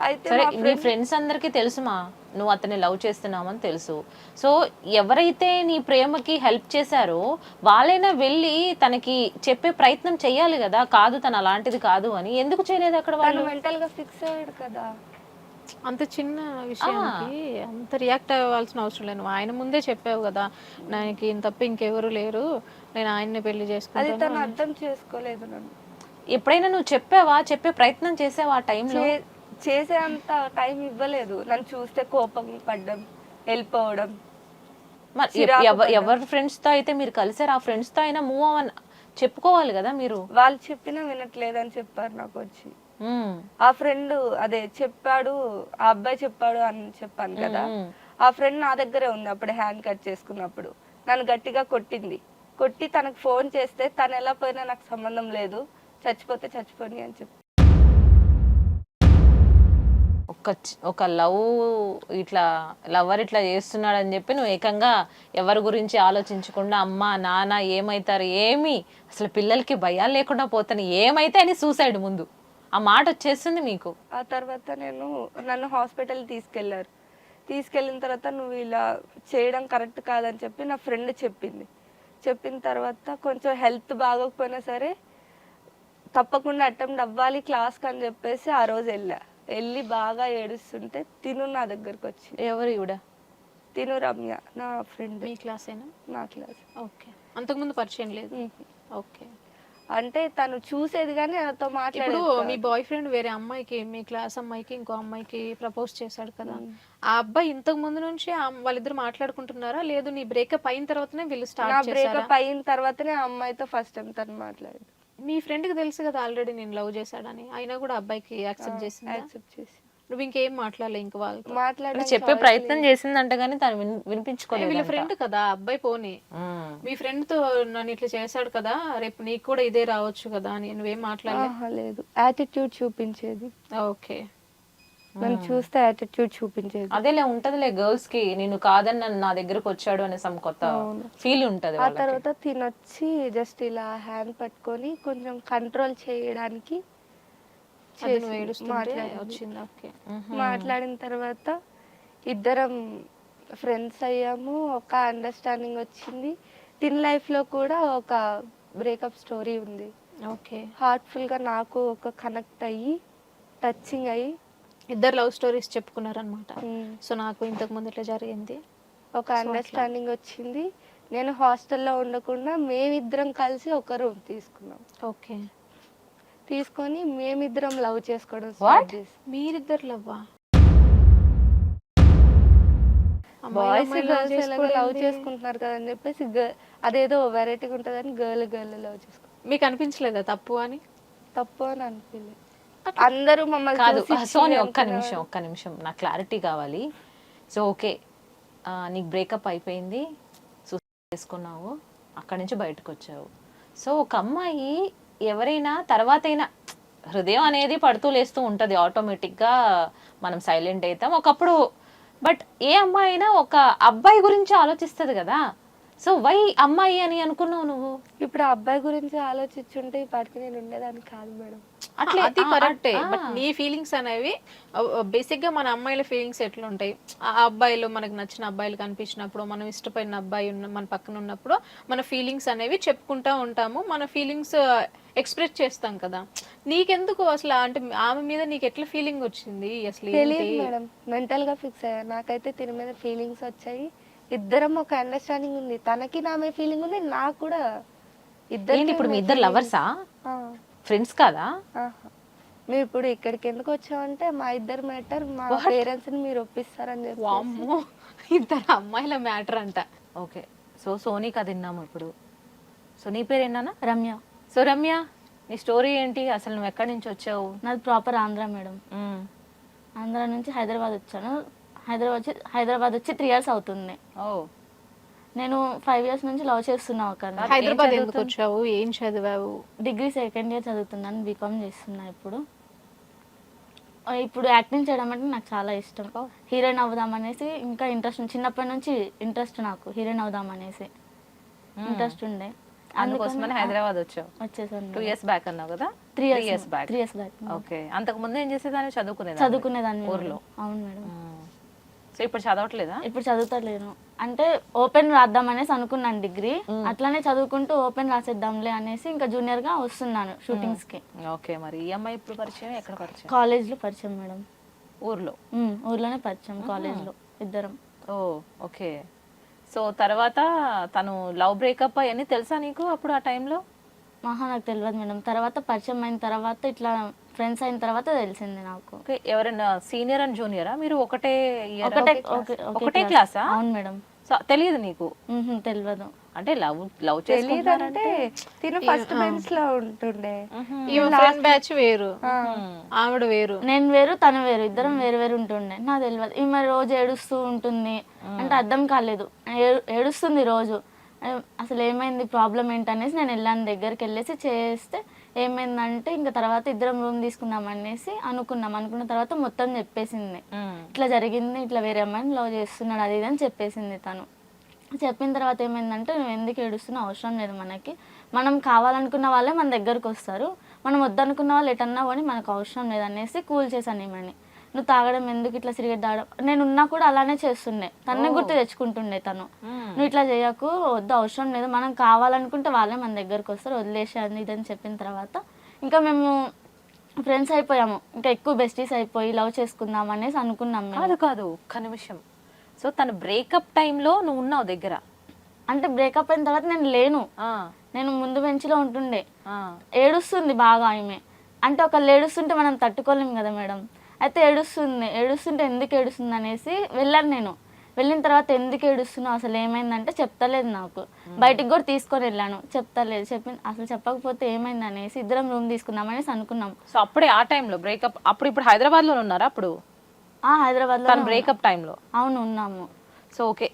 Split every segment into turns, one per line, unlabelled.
అయితే
సరే నీ ఫ్రెండ్స్ అందరికీ తెలుసుమా? నువ్వు అతన్ని లవ్ చేస్తున్నావని తెలుసు. సో ఎవరైతే నీ ప్రేమకి హెల్ప్ చేశారో వాళ్ళైనా వెళ్ళి తనకి చెప్పే ప్రయత్నం చెయ్యాలి కదా. కాదు తను అలాంటిది కాదు అని. ఎందుకు చేయలేదు అక్కడ
తను
వాళ్ళు?
మెంటల్గా ఫిక్స్ అయ్యాడు కదా.
అంత చిన్న విషయానికి అంత రియాక్ట్ అవ్వాల్సిన అవసరం లేదు. నువ్వు ఆయన ముందే చెప్పావు కదా నాకు ఇంత తప్ప ఇంకెవరు లేరు. నేను ఆయన్ని పెళ్ళి
అది
చేసుకుంటాను
తను అర్థం చేసుకోలేదు
ఎప్పుడైనా నువ్వు చెప్పావా? చెప్పే ప్రయత్నం చేసావా ఆ టైంలో
చేసే అంత టైం ఇవ్వలేదు. నన్ను చూస్తే కోపం పడ్డం వెళ్ళిపోవడం
మరి ఎవరి ఫ్రెండ్స్తో అయితే మీరు కలిసారు? ఆ ఫ్రెండ్స్తో అయినా మూవ్ అవ్వని చెప్పుకోవాలి కదా మీరు?
వాళ్ళు చెప్పినా వినట్లేదని చెప్పారు నాకు వచ్చి. ఆ ఫ్రెండ్ అదే చెప్పాడు ఆ అబ్బాయి చెప్పాడు అని చెప్పాను కదా. ఆ ఫ్రెండ్ నా దగ్గరే ఉంది అప్పుడు హ్యాండ్ కట్ చేసుకున్నప్పుడు. నన్ను గట్టిగా కొట్టింది. కొట్టి తనకు ఫోన్ చేస్తే తను ఎలా పోయినా నాకు సంబంధం లేదు. చచ్చిపోతే చచ్చిపోని అని చెప్పి.
ఒక ఒక లవ్ ఇట్లా లవర్ ఇట్లా చేస్తున్నాడు అని చెప్పి నువ్వు ఏకంగా ఎవరి గురించి ఆలోచించకుండా అమ్మ నాన్న ఏమైతారు ఏమి అసలు పిల్లలకి భయాలు లేకుండా పోతాను ఏమైతే అని సూసైడ్ ముందు. ఆ మాట వచ్చేస్తుంది మీకు?
ఆ తర్వాత నేను నన్ను హాస్పిటల్ తీసుకెళ్ళారు. తీసుకెళ్ళిన తర్వాత నువ్వు ఇలా చేయడం కరెక్ట్ కాదని చెప్పి నా ఫ్రెండ్ చెప్పింది. చెప్పిన తర్వాత కొంచెం హెల్త్ బాగోకపోయినా సరే తప్పకుండా అటెంప్ట్ అవ్వాలి క్లాస్కి అని చెప్పేసి ఆ రోజు వెళ్ళా. వెళ్ళి బాగా ఏడుస్తుంటే తిను నా దగ్గరకు వచ్చి
ఎవరు ఇవిడ
తిను రమ్య నా ఫ్రెండ్.
మీ క్లాసేనా?
నా క్లాస్.
ఓకే. అంతకుముందు పరిచయం లేదు? ఓకే.
అంటే తను చూసేది కానీ నాతో మాట్లాడేది
మీ. బాయ్ ఫ్రెండ్ వేరే అమ్మాయికి మీ క్లాస్ అమ్మాయికి ఇంకో అమ్మాయికి ప్రపోజ్ చేశాడు కదా. ఆ అబ్బాయి ఇంతకు ముందు నుంచి వాళ్ళిద్దరు మాట్లాడుకుంటున్నారా? లేదు నీ బ్రేకప్ అయిన తర్వాతనే వీళ్ళు స్టార్ట్
బ్రేకప్ అయిన తర్వాతనే ఆ అమ్మాయితో ఫస్ట్ టైం తను మాట్లాడింది
మీ ఫ్రెండ్కి తెలుసు కదా ఆల్రెడీ నేను లవ్ చేశాడని. అయినా కూడా అబ్బాయికి యాక్సెప్ట్ చేసిందా?
యాక్సెప్ట్ చేసి
నువ్వు ఇంకేం మాట్లాడలే ఇంక వాళ్ళతో.
అంటే
మాట్లాడడానికి
చెప్పే ప్రయత్నం. చేసిందంట కానీ తను విన్-
ఏ, వీళ్ళ
వినిపించుకోలేదు
ఫ్రెండ్ కదా అబ్బాయి పోనీ. మీ ఫ్రెండ్తో నన్ను ఇట్లా చేశాడు కదా రేపు నీకు కూడా ఇదే రావచ్చు కదా అని నువ్వేం మాట్లాడలే?
ఆహా, లేదు. యాటిట్యూడ్ చూపించేది.
ఓకే.
నన్ను చూస్తే యాటిట్యూడ్ చూపించేది.
అదేలే ఉంటదిలే గర్ల్స్కి నేను కాదని నన్ను నా దగ్గరకు వచ్చాడు అనే సమ్ కొత్త. ఫీల్ ఉంటది
ఆ. తర్వాత తినొచ్చి జస్ట్ ఇలా హ్యాండ్ పట్టుకొని కొంచెం కంట్రోల్ చేయడానికి మాట్లాడిన తర్వాత ఇద్దరం ఫ్రెండ్స్ అయ్యాము ఒక అండర్స్టాండింగ్ వచ్చింది. తిన్ లైఫ్లో కూడా ఒక బ్రేకప్ స్టోరీ ఉంది.
ఓకే.
హార్ట్ఫుల్గా నాకు ఒక కనెక్ట్ అయ్యి టచింగ్ అయ్యి
ఇద్దరు లవ్ స్టోరీస్ చెప్పుకున్నారనమాట సో నాకు ఇంతకు ముందు ఇట్లా జరిగింది.
ఒక అండర్స్టాండింగ్ వచ్చింది. నేను హాస్టల్లో ఉండకుండా మేమిద్దరం కలిసి ఒక రూమ్ తీసుకున్నాం.
ఓకే.
తీసుకొని మేమిద్దరం లవ్ చేసుకోవడం? స్టార్ట్ చేసి.
మీరిద్దరు లవ్వా?
బాయ్స్ గర్ల్స్ లవ్ చేసుకుంటున్నారు కదా అని చెప్పేసి అదేదో వెరైటీగా ఉంటుందని గర్ల్ గర్ల్ లవ్ చేసుకో
మీకు అనిపించలేదా తప్పు అని?
తప్పు అని అనిపించలేదు. అందరూ మమ్మల్ని
కాదు సోని ఒక్క. నిమిషం ఒక్క నిమిషం. నాకు క్లారిటీ కావాలి. సో ఓకే నీకు బ్రేకప్ అయిపోయింది. సూసైడ్ చేసుకున్నావు. అక్కడి నుంచి బయటకు వచ్చావు. సో ఒక అమ్మాయి ఎవరైనా తర్వాతైనా హృదయం అనేది పడుతూ లేస్తూ ఉంటుంది. ఆటోమేటిక్గా మనం సైలెంట్ అవుతాం ఒకప్పుడు. బట్ ఏ అమ్మాయి అయినా ఒక అబ్బాయి గురించి ఆలోచిస్తుంది కదా. సో వై అమ్మాయి అని అనుకున్నావు నువ్వు?
ఇప్పుడు ఆ అబ్బాయి గురించి ఆలోచించుంటే ఈ పాటికి నేను ఉండేదాన్ని కాదు మేడం.
అట్లే
అది కరెక్టే. బట్ నీ ఫీలింగ్స్ అనేవి బేసిక్గా మన అమ్మాయిల ఫీలింగ్స్ ఎట్లా ఉంటాయి ఆ అబ్బాయిలు మనకు నచ్చిన అబ్బాయిలు కనిపించినప్పుడు మనం ఇష్టపడిన అబ్బాయి ఉన్న మన పక్కన ఉన్నప్పుడు మన ఫీలింగ్స్ అనేవి చెప్పుకుంటా ఉంటాము. మన ఫీలింగ్స్ ఎక్స్ప్రెస్ చేస్తాం కదా. నీకెందుకు అసలు? అంటే ఆమె మీద నీకు ఎట్లా ఫీలింగ్ వచ్చింది? అసలు
తెలియదు? మేడం. మెంటల్గా ఫిక్స్ అయ్యా. నాకైతే తిన మీద ఫీలింగ్స్ వచ్చాయి. ఇద్దరం ఒక అండర్స్టాండింగ్ ఉంది. తనకి నా మీద ఫీలింగ్ ఉంది నాకు కూడా ఇద్దరు
ఏంటి ఇప్పుడు మీ ఇద్దరు లవర్సా ఫ్రెండ్స్ కాదా?
మీరు ఇప్పుడు ఇక్కడికి ఎందుకు వచ్చామంటే మా ఇద్దరు మ్యాటర్ మా పేరెంట్స్ని మీరు ఒప్పిస్తారని చెప్పి
ఇద్దరు అమ్మాయిల మ్యాటర్ అంట.
ఓకే. సో సోనీ కథ విన్నాము ఇప్పుడు. సో నీ పేరు ఏంటన్నా?
రమ్య.
సో రమ్య నీ స్టోరీ ఏంటి? అసలు నువ్వు ఎక్కడి నుంచి వచ్చావు?
నాది ప్రాపర్ ఆంధ్ర మేడం.
మ్మ్.
ఆంధ్ర నుంచి హైదరాబాద్ వచ్చాను. హైదరాబాద్ వచ్చి హైదరాబాద్ వచ్చి త్రీ ఇయర్స్ అవుతుంది.
ఓ.
నేను ఫైవ్ ఇయర్స్ నుంచి లవ్ చేస్తున్నా ఒక
హైదరాబాద్ ఎందుకు వచ్చావు? ఏం చదివావు?
డిగ్రీ సెకండ్ ఇయర్ చదువుతున్నాను బీకామ్ చేస్తున్నా ఇప్పుడు. ఇప్పుడు యాక్టింగ్ చేయడం అంటే నాకు చాలా ఇష్టం. హీరోయిన్ అవుదాం అనేసి ఇంకా ఇంట్రెస్ట్ చిన్నప్పటి నుంచి ఇంట్రెస్ట్ నాకు హీరోయిన్ అవుదాం అనేసి. ఇంట్రెస్ట్ ఉండే.
అందుకోసమని హైదరాబాద్ వచ్చావు.
వచ్చేసాను
టూ ఇయర్స్ బ్యాక్ అన్నావు కదా?
Three
years back
three years back
okay అంతకు ముందు ఏం చేసేదాన్ని? చదువుకునేది
చదువుకునేదాన్ని మేడం.
ఊర్లో.
అవును మేడం.
సో ఇప్పుడు చదవట్లేదా?
ఇప్పుడు చదువుతలేను. అంటే ఓపెన్ రాద్దాం అనేసి అనుకున్నాను డిగ్రీ. అట్లానే చదువుకుంటూ ఓపెన్ రాసేద్దాంలే అనేసి ఇంకా జూనియర్గా వస్తున్నాను షూటింగ్స్కి
ఓకే మరి ఈ అమ్మాయి ఇప్పుడు పరిచయం ఎక్కడ పరిచయం?
కాలేజ్లో పరిచయం మేడం.
ఊర్లో?
ఊర్లోనే పరిచయం కాలేజ్లో ఇద్దరం.
ఓ ఓకే. సో తర్వాత తను లవ్ బ్రేకప్ అవన్నీ తెలుసా నీకు అప్పుడు ఆ టైంలో?
మహా నాకు తెలియదు మేడం. తర్వాత పరిచయం అయిన తర్వాత ఇట్లా ఫ్రెండ్స్ అయిన తర్వాత తెలిసింది నాకు.
ఓకే ఎవరైనా సీనియర్ అండ్ జూనియరా? మీరు ఒకటే year,
ఒకటే
ఒకటే. క్లాసా
అవును మేడం.
సో తెలియదు నీకు?
తెలియదు
అంటే లవ్ లవ్
తెలియదంటే తిను ఫస్ట్ బెంచ్లో ఉంటుండే.
ఈమె ఫ్రెండ్ బ్యాచ్ వేరు. ఆవిడ వేరు.
నేను వేరు తను వేరు. ఇద్దరం వేరు వేరు ఉంటుండే. నాకు తెలియదు ఈమె రోజు ఏడుస్తూ ఉంటుంది. అంటే అర్థం కాలేదు. ఏ- ఏడుస్తుంది రోజు. అసలు ఏమైంది ప్రాబ్లం ఏంటనేసి నేను వెళ్ళాను దగ్గరికి వెళ్ళేసి చేస్తే ఏమైందంటే ఇంకా తర్వాత ఇద్దరం రూమ్ తీసుకుందాం అనేసి అనుకున్నాం. అనుకున్న తర్వాత మొత్తం చెప్పేసింది. ఇట్లా జరిగింది ఇట్లా వేరే అమ్మాయిని లవ్ చేస్తున్నాడు అది ఇది అని చెప్పేసింది తను. చెప్పిన తర్వాత ఏమైందంటే నువ్వు ఎందుకు ఏడుస్తున్నా అవసరం లేదు మనకి. మనం కావాలనుకున్న వాళ్ళే మన దగ్గరకు వస్తారు. మనం వద్దనుకున్న వాళ్ళు ఎటన్నా పోని మనకు అవసరం లేదు అనేసి కూల్ చేశాను ఏమని నువ్వు తాగడం ఎందుకు ఇట్లా సిగరెట్ తాగడం? నేను ఉన్నా కూడా అలానే చేస్తుండే. తన్నే గుర్తు తెచ్చుకుంటుండే తను. నువ్వు ఇట్లా చేయకు వద్దు అవసరం లేదు. మనం కావాలనుకుంటే వాళ్ళే మన దగ్గరకు వస్తారు. వదిలేసి అది ఇది అని చెప్పిన తర్వాత ఇంకా మేము ఫ్రెండ్స్ అయిపోయాము. ఇంకా ఎక్కువ బెస్టీస్ అయిపోయి లవ్ చేసుకుందాం అనేసి అనుకున్నాం
కాదు కాదు ఒక్క నిమిషం. సో తన బ్రేకప్ టైంలో నువ్వు ఉన్నావు దగ్గర?
అంటే బ్రేకప్ అయిన తర్వాత నేను లేను. నేను ముందు బెంచ్లో ఉంటుండే. ఏడుస్తుంది బాగా ఆమె. అంటే ఒకళ్ళు ఏడుస్తుంటే మనం తట్టుకోలేం కదా మేడం. అయితే ఏడుస్తుంది ఏడుస్తుంటే ఎందుకు ఏడుస్తుంది అనేసి వెళ్ళాను నేను. వెళ్ళిన తర్వాత ఎందుకు ఏడుస్తున్నావు? అసలు ఏమైందంటే చెప్తలేదు నాకు. బయటికి కూడా తీసుకొని వెళ్ళాను. చెప్తలేదు చెప్పి అసలు చెప్పకపోతే ఏమైంది అనేసి ఇద్దరం రూమ్ తీసుకుందాం అనేసి అనుకున్నాం.
సో అప్పుడే ఆ టైంలో బ్రేకప్ అప్పుడు ఇప్పుడు హైదరాబాద్లో ఉన్నారా అప్పుడు?
ఆ హైదరాబాద్లో
తన బ్రేకప్ టైంలో?
అవును ఉన్నాము.
సో ఓకే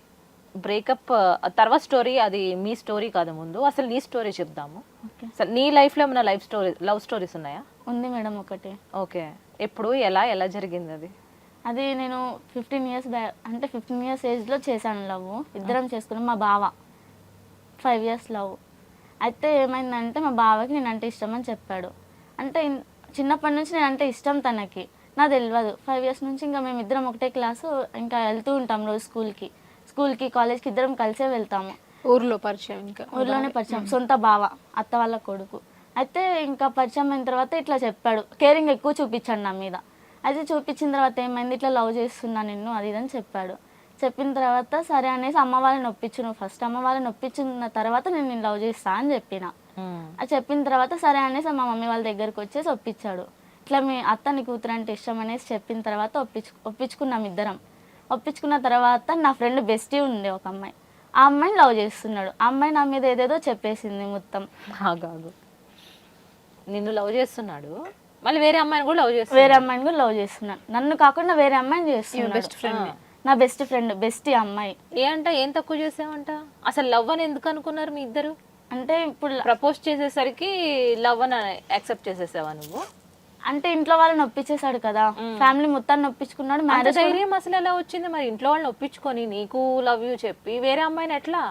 బ్రేకప్ తర్వాత స్టోరీ అది మీ స్టోరీ కాదు ముందు. అసలు నీ స్టోరీ చెప్దాము.
ఓకే.
అసలు నీ లైఫ్లో ఏమైనా లైఫ్ స్టోరీ లవ్ స్టోరీస్ ఉన్నాయా?
ఉంది మేడం ఒకటి.
ఓకే. ఎప్పుడు ఎలా ఎలా జరిగింది అది?
అది నేను ఫిఫ్టీన్ ఇయర్స్ బ్యా అంటే ఫిఫ్టీన్ ఇయర్స్ ఏజ్లో చేశాను లవ్ ఇద్దరం చేసుకున్నాం. మా బావ. Five years love. అయితే ఏమైందంటే మా బావకి నేను అంటే ఇష్టం అని చెప్పాడు. అంటే చిన్నప్పటి నుంచి నేను అంటే ఇష్టం తనకి. నాకు తెలియదు. ఫైవ్ ఇయర్స్ నుంచి ఇంకా మేము ఇద్దరం ఒకటే క్లాసు ఇంకా వెళ్తూ ఉంటాం రోజు స్కూల్కి. స్కూల్కి కాలేజ్కి ఇద్దరం కలిసే వెళ్తాము.
ఊర్లో పరిచయం ఇంకా.
ఊర్లోనే పరిచయం. సొంత బావ అత్త వాళ్ళ కొడుకు. అయితే ఇంకా పరిచయం అయిన తర్వాత ఇట్లా చెప్పాడు కేరింగ్ ఎక్కువ చూపించాడు నా మీద. అయితే చూపించిన తర్వాత ఏమైంది? ఇట్లా లవ్ చేస్తున్నా నిన్ను అది ఇది అని చెప్పాడు. చెప్పిన తర్వాత సరే అనేసి అమ్మ వాళ్ళని ఒప్పించు ఫస్ట్ అమ్మ వాళ్ళని ఒప్పించిన తర్వాత నేను నేను లవ్ చేస్తా అని చెప్పిన. అది చెప్పిన తర్వాత సరే అనేసి మా మమ్మీ వాళ్ళ దగ్గరికి వచ్చేసి ఒప్పించాడు. ఇట్లా మీ అత్త నీ కూతురు అంటే ఇష్టం అనేసి చెప్పిన తర్వాత ఒప్పించు ఒప్పించుకున్నాం ఇద్దరం. ఒప్పించుకున్న తర్వాత నా ఫ్రెండ్ బెస్టీ ఉంది ఒక అమ్మాయి. ఆ అమ్మాయిని లవ్ చేస్తున్నాడు. ఆ అమ్మాయి నా మీద ఏదేదో చెప్పేసింది మొత్తం.
ఆగాగు. నిన్ను లవ్ చేస్తున్నాడు. మళ్ళీ వేరే అమ్మాయిని కూడా లవ్
వేరే
చేస్తున్నాడు
అమ్మాయిని కూడా లవ్ చేస్తున్నాడు నన్ను కాకుండా వేరే అమ్మాయిని చేస్తున్నాడు.
బెస్ట్ ఫ్రెండ్
నా బెస్ట్ ఫ్రెండ్ బెస్టీ అమ్మాయి.
ఏ అంట ఏం తక్కువ చేసావంట? అసలు లవ్ అని ఎందుకు అనుకున్నారు మీ ఇద్దరు?
అంటే ఇప్పుడు
ప్రపోజ్ చేసేసరికి లవ్ అని యాక్సెప్ట్ చేసేసావా నువ్వు?
అంటే ఇంట్లో వాళ్ళని ఒప్పించేశాడు కదా. ఫ్యామిలీ మొత్తాన్ని ఒప్పించుకున్నాడు మ్యారేజ్
ధైర్యం అసలు ఎలా వచ్చింది మరి? ఇంట్లో వాళ్ళని ఒప్పించుకొని నీకు లవ్ యూ చెప్పి వేరే అమ్మాయిని ఎట్లా?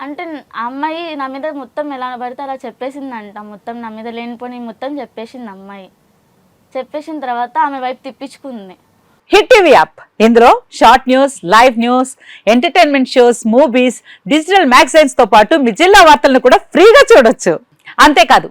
అంటే ఆ అమ్మాయి నా మీద మొత్తం ఎలా పడితే అలా చెప్పేసిందంట. మొత్తం నా మీద లేనిపోని మొత్తం చెప్పేసింది అమ్మాయి. చెప్పేసిన తర్వాత ఆమె వైపు తిప్పించుకుంది.
Hit TV app. ఇందులో short news live news entertainment shows movies digital మ్యాగజైన్స్తో పాటు మీ జిల్లా వార్తలను కూడా ఫ్రీగా చూడొచ్చు. అంతేకాదు